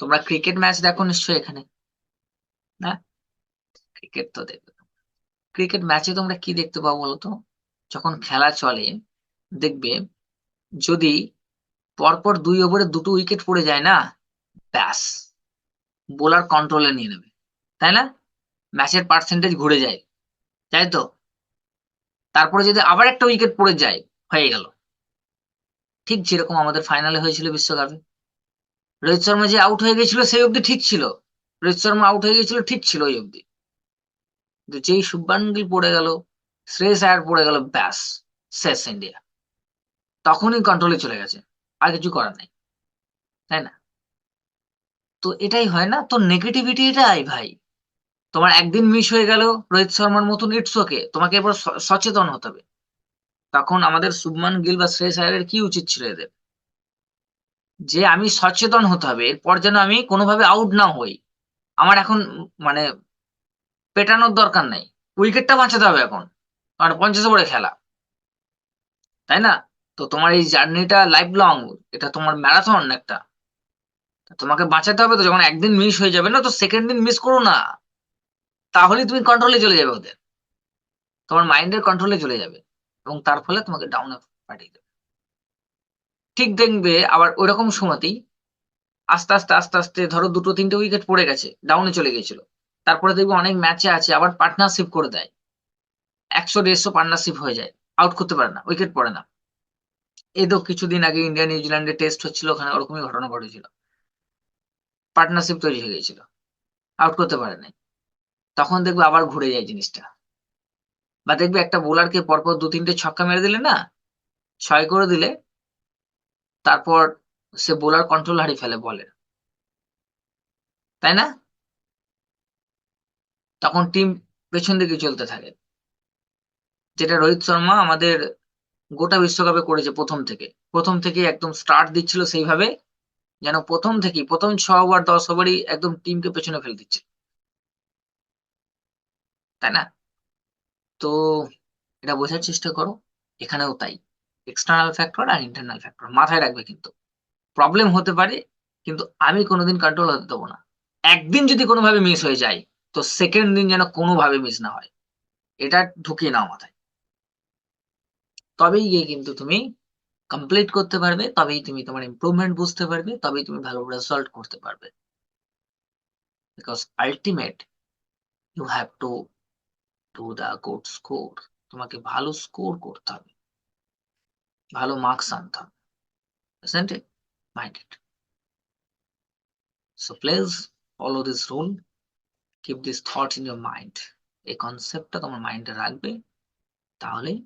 তোমরা cricket match দেখো নিশ্চয়ই এখানে। না? ক্রিকেট তো দেখবে ক্রিকেট ম্যাচে তোমরা কি দেখতে পাবো বলতো? যখন খেলা চলে, দেখবে যদি পরপর দুই ওভারে দুটো উইকেট পড়ে যায় না, ব্যাস। বোলার কন্ট্রোলে নিয়ে নেবে। তাই না? ম্যাচের পার্সেন্টেজ ঘুরে যায়। তাই তো? তারপরে যদি আবার একটা উইকেট পড়ে যায়, হয়ে গেল। ঠিক যেরকম আমাদের ফাইনালে হয়েছিল বিশ্বকাপে। রোহিত শর্মা যে আউট হয়ে গেছিল সেই অবধি ঠিক ছিল। রোহিত শর্মা আউট হয়ে গেছিল ঠিক ছিল ওই অবধি। কিন্তু যেই শুভমান গিল পড়ে গেল, শ্রেয়স আয়ার পড়ে গেল, ব্যাস, শেষ ইন্ডিয়া তখনই কন্ট্রোলে চলে গেছে, আর কিছু করার নেই, তাই না? তো এটাই হয় না? তো নেগেটিভিটি এটাই ভাই। তোমার একদিন মিস হয়ে গেল রোহিত শর্মার মতন ইটস ওকে তোমাকে এবার সচেতন হতে হবে। তখন আমাদের শুভমান গিল বা শ্রেয়স আয়ারের কি উচিত ছিল এদের? যে আমি সচেতন হতে হবে, এরপর যেন আমি কোনোভাবে আউট না হই। আমার এখন মানে পেটানোর দরকার নাই। উইকেটটা বাঁচাতে হবে এখন, কারণ পঞ্চাশ ওভারে খেলা। তাই না? তো তোমার এই জার্নিটা লাইফ লং এটা তোমার ম্যারাথন একটা। তোমাকে বাঁচাতে হবে তো, যখন একদিন মিস হয়ে যাবে না, তো সেকেন্ড দিন মিস করো না। তাহলেই তুমি কন্ট্রোলে চলে যাবে ওদের। তোমার মাইন্ডের কন্ট্রোলে চলে যাবে। এবং তার ফলে তোমাকে ডাউনে পাঠিয়ে দেবে। ঠিক দেখবে আবার ওইরকম সময়তেই আস্তে আস্তে আস্তে আস্তে ধরো দুটো, তিনটে উইকেট পড়ে গেছে ডাউনে চলে গেছিল তারপরে দেখবে অনেক ম্যাচে আছে, আবার পার্টনারশিপ করে দেয়। একশো, দেড়শো পার্টনারশিপ হয়ে যায় আউট করতে পারে না উইকেট পড়ে না। তো কিছুদিন আগে ইন্ডিয়া নিউজিল্যান্ডে টেস্ট হচ্ছিল, ওখানে ওরকমই ঘটনা ঘটেছিল। পার্টনারশিপ তৈরি হয়ে গেছিল আউট করতে পারে নাই। তখন দেখবে আবার ঘুরে যায় জিনিসটা। বা দেখবে একটা বোলারকে পরপর দু, তিনটে ছক্কা মেরে দিলে না, ছয় করে দিলে তারপর সে বোলার কন্ট্রোল হারিয়ে ফেলে বলে। তাই না? তখন টিম পেছন দিকে চলতে থাকে। যেটা রোহিত শর্মা আমাদের গোটা বিশ্বকাপে করেছে প্রথম থেকে। প্রথম থেকে একদম স্টার্ট দিচ্ছিল সেইভাবে, যেন প্রথম থেকেই, প্রথম ছ ওভার দশ ওভারই একদম টিমকে পেছনে ফেলে দিচ্ছে। তাই না? তো এটা বোঝার চেষ্টা করো, এখানেও তাই। এক্সটার্নাল ফ্যাক্টর আর ইন্টারনাল ফ্যাক্টর মাথায় রাখবে কিন্তু। প্রবলেম হতে পারে, কিন্তু আমি কোনোদিন কন্ট্রোল হতে দেবো না। একদিন যদি কোনোভাবে মিস হয়ে যায়, তো সেকেন্ড দিন যেন কোনোভাবে মিস না হয়। এটা ঢুকিয়ে নাও মাথায়। তবেই গিয়ে কিন্তু তুমি কমপ্লিট করতে পারবে, তবেই তুমি তোমার ইমপ্রুভমেন্ট বুঝতে পারবে, তবেই তুমি ভালো রেজাল্ট করতে পারবে। Because ultimate you have to do the good score তোমাকে ভালো স্কোর করতে হবে। ভালো মার্কস আনতে হবে isn't it mind it so please follow this rule keep this thought in your mind এই কনসেপ্টটা তোমার মাইন্ডে রাখবে তাহলেই